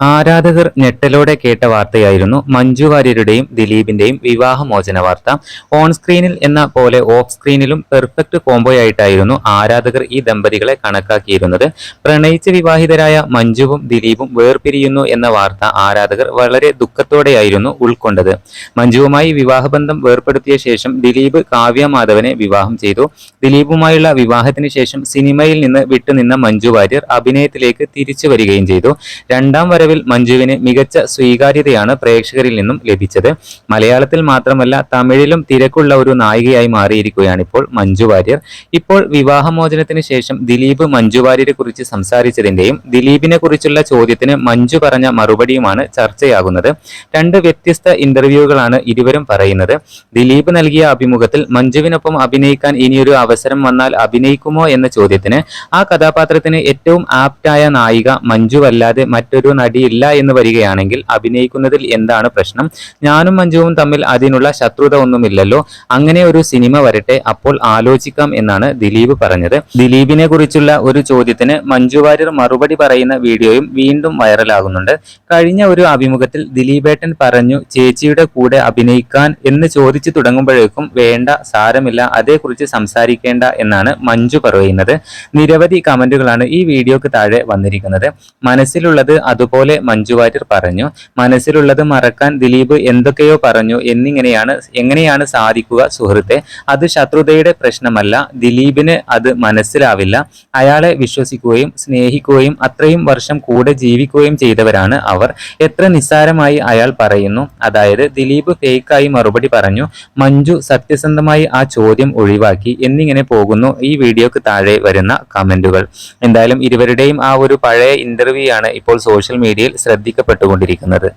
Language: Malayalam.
ആരാധകർ ഞെട്ടലോടെ കേട്ട വാർത്തയായിരുന്നു മഞ്ജു വാര്യരുടെയും ദിലീപിന്റെയും വിവാഹമോചന വാർത്ത. ഓൺ സ്ക്രീനിൽ എന്ന പോലെ ഓഫ് സ്ക്രീനിലും പെർഫെക്റ്റ് കോംബോയായിട്ടായിരുന്നു ആരാധകർ ഈ ദമ്പതികളെ കണക്കാക്കിയിരുന്നത്. പ്രണയിച്ച് വിവാഹിതരായ മഞ്ജുവും ദിലീപും വേർപിരിയുന്നു എന്ന വാർത്ത ആരാധകർ വളരെ ദുഃഖത്തോടെയായിരുന്നു ഉൾക്കൊണ്ടത്. മഞ്ജുവുമായി വിവാഹബന്ധം വേർപ്പെടുത്തിയ ശേഷം ദിലീപ് കാവ്യ മാധവനെ വിവാഹം ചെയ്തു. ദിലീപുമായുള്ള വിവാഹത്തിന് ശേഷം സിനിമയിൽ നിന്ന് വിട്ടുനിന്ന മഞ്ജു വാര്യർ അഭിനയത്തിലേക്ക് തിരിച്ചു വരികയും ചെയ്തു. രണ്ടാം വരവിൽ മഞ്ജുവിന് മികച്ച സ്വീകാര്യതയാണ് പ്രേക്ഷകരിൽ നിന്നും ലഭിച്ചത്. മലയാളത്തിൽ മാത്രമല്ല തമിഴിലും തിരക്കുള്ള ഒരു നായികയായി മാറിയിരിക്കുകയാണ് ഇപ്പോൾ മഞ്ജു വാര്യർ. ഇപ്പോൾ വിവാഹമോചനത്തിന് ശേഷം ദിലീപ് മഞ്ജു വാര്യരെ കുറിച്ച് സംസാരിച്ചതിന്റെയും ദിലീപിനെ കുറിച്ചുള്ള ചോദ്യത്തിന് മഞ്ജു പറഞ്ഞ മറുപടിയുമാണ് ചർച്ചയാകുന്നത്. രണ്ട് വ്യത്യസ്ത ഇന്റർവ്യൂകളാണ് ഇരുവരും പറയുന്നത്. ദിലീപ് നൽകിയ അഭിമുഖത്തിൽ മഞ്ജുവിനൊപ്പം അഭിനയിക്കാൻ ഇനിയൊരു അവസരം വന്നാൽ അഭിനയിക്കുമോ എന്ന ചോദ്യത്തിന് ആ കഥാപാത്രത്തിന് ഏറ്റവും ആപ്റ്റായ നായിക മഞ്ജുവല്ലാതെ മറ്റൊരു നടിയില്ല എന്ന് വരികയാണെങ്കിൽ അഭിനയിക്കുന്നതിൽ എന്താണ് പ്രശ്നം? ഞാനും മഞ്ജുവും തമ്മിൽ അതിനുള്ള ശത്രുത ഒന്നുമില്ലല്ലോ. അങ്ങനെ ഒരു സിനിമ വരട്ടെ അപ്പോൾ ആലോചിക്കാം എന്നാണ് ദിലീപ് പറഞ്ഞത്. ദിലീപിനെ കുറിച്ചുള്ള ഒരു ചോദ്യത്തിന് മഞ്ജു വാര്യർ മറുപടി പറയുന്ന വീഡിയോയും വീണ്ടും വൈറലാകുന്നുണ്ട്. കഴിഞ്ഞ ഒരു അഭിമുഖത്തിൽ ദിലീപേട്ടൻ പറഞ്ഞു ചേച്ചിയുടെ കൂടെ അഭിനയിക്കാൻ എന്ന് ചോദിച്ചു തുടങ്ങുമ്പോഴേക്കും വേണ്ട സാരമില്ല അതേക്കുറിച്ച് സംസാരിക്കേണ്ട എന്നാണ് മഞ്ജു പറയുന്നത്. നിരവധി കമന്റുകളാണ് ഈ വീഡിയോക്ക് താഴെ വന്നിരിക്കുന്നത്. മനസ്സിലുള്ളത് അതുപോലെ മഞ്ജു വാര്യർ പറഞ്ഞു മനസ്സിലുള്ളത് മറക്കാൻ ദിലീപ് എന്തൊക്കെയോ പറഞ്ഞു എന്നിങ്ങനെയാണ് എങ്ങനെയാണ് സാധിക്കുക സുഹൃത്തെ? അത് ശത്രുതയുടെ പ്രശ്നമല്ല ദിലീപിന് അത് മനസ്സിലാവില്ല. അയാളെ വിശ്വസിക്കുകയും സ്നേഹിക്കുകയും അത്രയും വർഷം കൂടെ ജീവിക്കുകയും ചെയ്തവരാണ് അവർ. എത്ര നിസ്സാരമായി അയാൾ പറയുന്നു. അതായത് ദിലീപ് ഫേക്കായി മറുപടി പറഞ്ഞു മഞ്ജു സത്യസന്ധമായി ആ ചോദ്യം ഒഴിവാക്കി. എന്നിങ്ങനെ പോകുന്നു ഈ വീഡിയോക്ക് താഴെ വരുന്ന കമന്റുകൾ. എന്തായാലും ഇരുവരുടെയും ആ ഒരു പഴയ ഇന്റർവ്യൂ ആണ് ഇപ്പോൾ സോഷ്യൽ മീഡിയയിൽ ശ്രദ്ധിക്കപ്പെട്ടുകൊണ്ടിരിക്കുന്നത്.